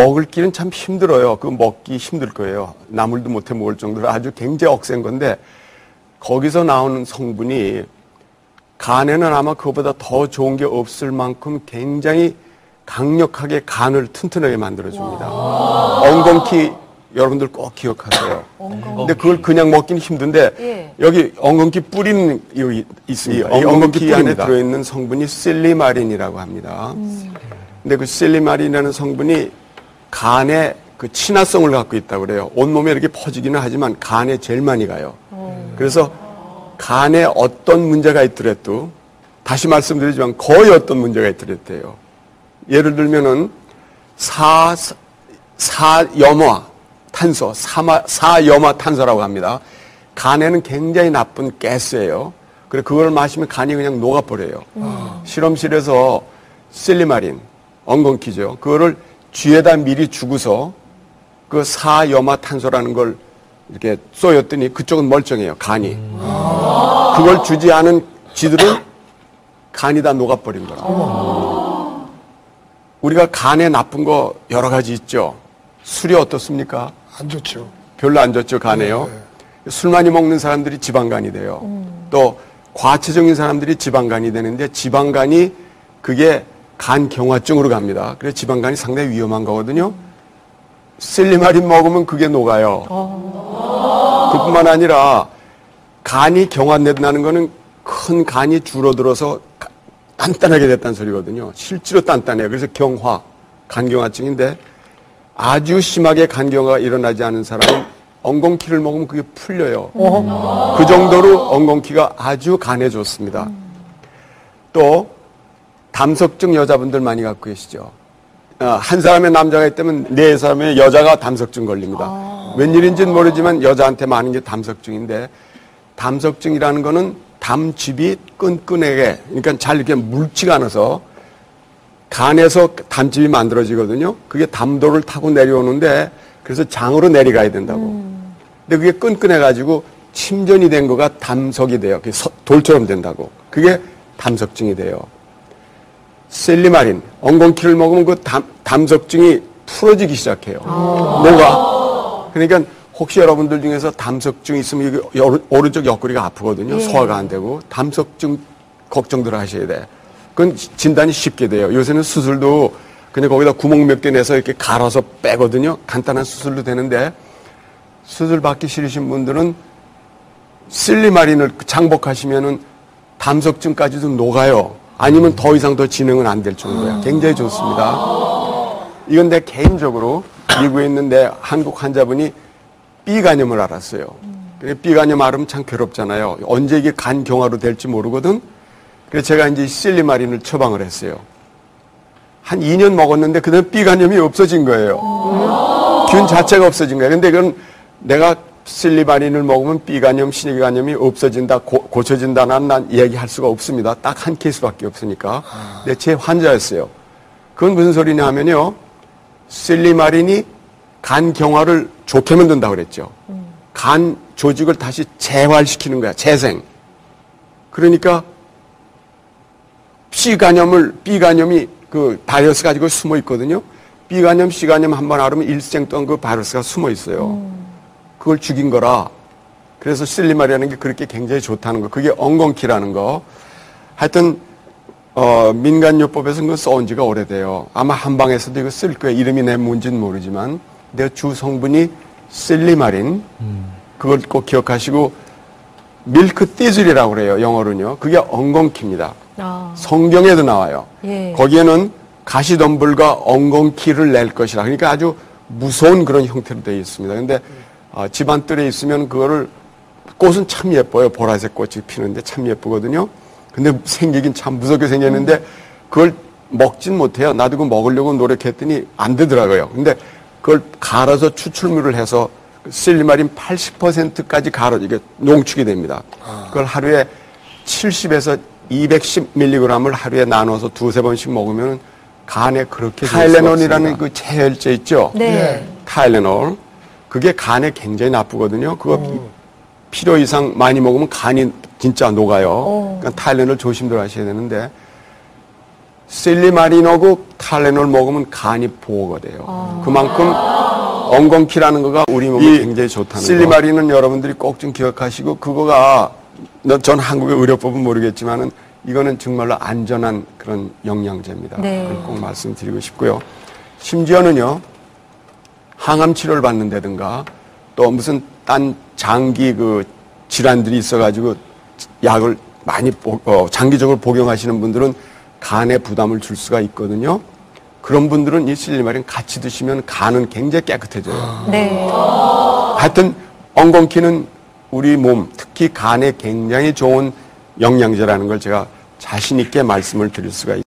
먹을 길은 참 힘들어요. 그 먹기 힘들 거예요. 나물도 못해 먹을 정도로 아주 굉장히 억센 건데 거기서 나오는 성분이 간에는 아마 그거보다 더 좋은 게 없을 만큼 굉장히 강력하게 간을 튼튼하게 만들어줍니다. 엉겅퀴 여러분들 꼭 기억하세요. 근데 그걸 그냥 먹기는 힘든데 예. 여기 엉겅퀴 뿌리는 여기 있습니다. 이 엉겅퀴 안에 들어있는 성분이 실리마린이라고 합니다. 근데 그 실리마린이라는 성분이 간에 그 친화성을 갖고 있다고 그래요. 온몸에 이렇게 퍼지기는 하지만 간에 제일 많이 가요. 그래서 간에 어떤 문제가 있더라도 다시 말씀드리지만 거의 어떤 문제가 있더라도요. 예를 들면은 사, 사 염화 탄소, 사마, 사 염화 탄소라고 합니다. 간에는 굉장히 나쁜 가스예요. 그래 그걸 마시면 간이 그냥 녹아버려요. 실험실에서 실리마린, 엉겅퀴죠. 그거를 쥐에다 미리 주고서 그 사염화 탄소라는 걸 이렇게 쏘였더니 그쪽은 멀쩡해요. 간이. 그걸 주지 않은 쥐들은 간이 다 녹아버린 거라. 우리가 간에 나쁜 거 여러 가지 있죠. 술이 어떻습니까? 안 좋죠. 별로 안 좋죠, 간에요. 술 많이 먹는 사람들이 지방간이 돼요. 또 과체적인 사람들이 지방간이 되는데 지방간이 그게 간 경화증으로 갑니다. 그래서 지방간이 상당히 위험한 거거든요. 셀리마린 먹으면 그게 녹아요. 그뿐만 아니라 간이 경화된다는 거는 큰 간이 줄어들어서 가- 단단하게 됐다는 소리거든요. 실제로 단단해요. 그래서 경화, 간경화증인데 아주 심하게 간경화가 일어나지 않은 사람은 엉겅퀴를 먹으면 그게 풀려요. 그 정도로 엉겅퀴가 아주 간에 좋습니다. 또 담석증 여자분들 많이 갖고 계시죠. 어, 한 사람의 남자가 있다면 네 사람의 여자가 담석증 걸립니다. 웬일인지는 모르지만 여자한테 많은 게 담석증인데 담석증이라는 거는 담즙이 끈끈하게 그러니까 잘 이렇게 묽지가 않아서 간에서 담즙이 만들어지거든요. 그게 담도를 타고 내려오는데 그래서 장으로 내려가야 된다고. 근데 그게 끈끈해가지고 침전이 된 거가 담석이 돼요. 돌처럼 된다고. 그게 담석증이 돼요. 셀리마린, 엉겅퀴를 먹으면 그 담, 담석증이 풀어지기 시작해요. 뭐가? 그러니까 혹시 여러분들 중에서 담석증 있으면 여기 여- 오른쪽 옆구리가 아프거든요. 소화가 안 되고 담석증 걱정들 하셔야 돼. 그건 진단이 쉽게 돼요. 요새는 수술도 그냥 거기다 구멍 몇 개 내서 이렇게 갈아서 빼거든요. 간단한 수술도 되는데 수술 받기 싫으신 분들은 실리마린을 장복하시면은 담석증까지도 녹아요. 아니면 더 이상 더 진행은 안 될 정도야. 굉장히 좋습니다. 이건 내 개인적으로 미국에 있는 내 한국 환자분이 B간염을 알았어요. 그래 B간염 알으면 참 괴롭잖아요. 언제 이게 간 경화로 될지 모르거든. 그래서 제가 이제 실리마린을 처방을 했어요. 한 2년 먹었는데 그다음 B간염이 없어진 거예요. 균 자체가 없어진 거예요. 근데 그건 내가 실리마린을 먹으면 B간염, 신의간염이 없어진다, 고, 쳐진다는 난 얘기할 수가 없습니다. 딱 한 케이스밖에 없으니까. 근데 제 환자였어요. 그건 무슨 소리냐 하면요. 실리마린이 간 경화를 좋게 만든다고 그랬죠. 간 조직을 다시 재활시키는 거야. 재생. 그러니까 C간염을 B간염이 그 바이러스 가지고 숨어 있거든요. B간염, C간염 한 번 앓으면 일생 동안 그 바이러스가 숨어 있어요. 그걸 죽인 거라. 그래서 실리마리라는 게 그렇게 굉장히 좋다는 거. 그게 엉겅퀴라는 거. 하여튼 어, 민간요법에서 그거 써온 지가 오래돼요. 아마 한방에서도 이거 쓸 거예요. 이름이 내 뭔지는 모르지만. 내 주 성분이 실리마린. 그걸 꼭 기억하시고 밀크 띠즐이라고 그래요. 영어로는요. 그게 엉겅퀴입니다. 아, 성경에도 나와요. 예. 거기에는 가시덤불과 엉겅퀴를 낼 것이라. 그러니까 아주 무서운 그런 형태로 되어 있습니다. 근데 어, 집안뜰에 있으면 그거를 꽃은 참 예뻐요. 보라색 꽃이 피는데 참 예쁘거든요. 근데 생기긴 참 무섭게 생겼는데 그걸 먹진 못해요. 나도 그거 먹으려고 노력했더니 안 되더라고요. 근데 그걸 갈아서 추출물을 해서 실리마린 80%까지 갈아 이게 농축이 됩니다. 그걸 하루에 70에서 210mg을 하루에 나눠서 두세 번씩 먹으면 간에 그렇게 타일레놀이라는 그 체혈제 있죠. 네. 타일레놀 그게 간에 굉장히 나쁘거든요. 그거 필요 이상 많이 먹으면 간이 진짜 녹아요. 그러니까 타일레놀 조심들 하셔야 되는데 실리마린하고 탈레놀 먹으면 간이 보호가 돼요. 그만큼 엉겅퀴라는 거가 우리 몸에 굉장히 좋다는 거. 실리마린은 여러분들이 꼭 좀 기억하시고 그거가 너- 전 한국의 의료법은 모르겠지만은 이거는 정말로 안전한 그런 영양제입니다. 네. 그걸 꼭 말씀드리고 싶고요. 심지어는요. 항암 치료를 받는다든가 또 무슨 딴 장기 그 질환들이 있어가지고 약을 많이 복- 어, 장기적으로 복용하시는 분들은 간에 부담을 줄 수가 있거든요. 그런 분들은 이 실리마린 같이 드시면 간은 굉장히 깨끗해져요. 네. 하여튼 엉겅퀴는 우리 몸, 특히 간에 굉장히 좋은 영양제라는 걸 제가 자신 있게 말씀을 드릴 수가 있습니다.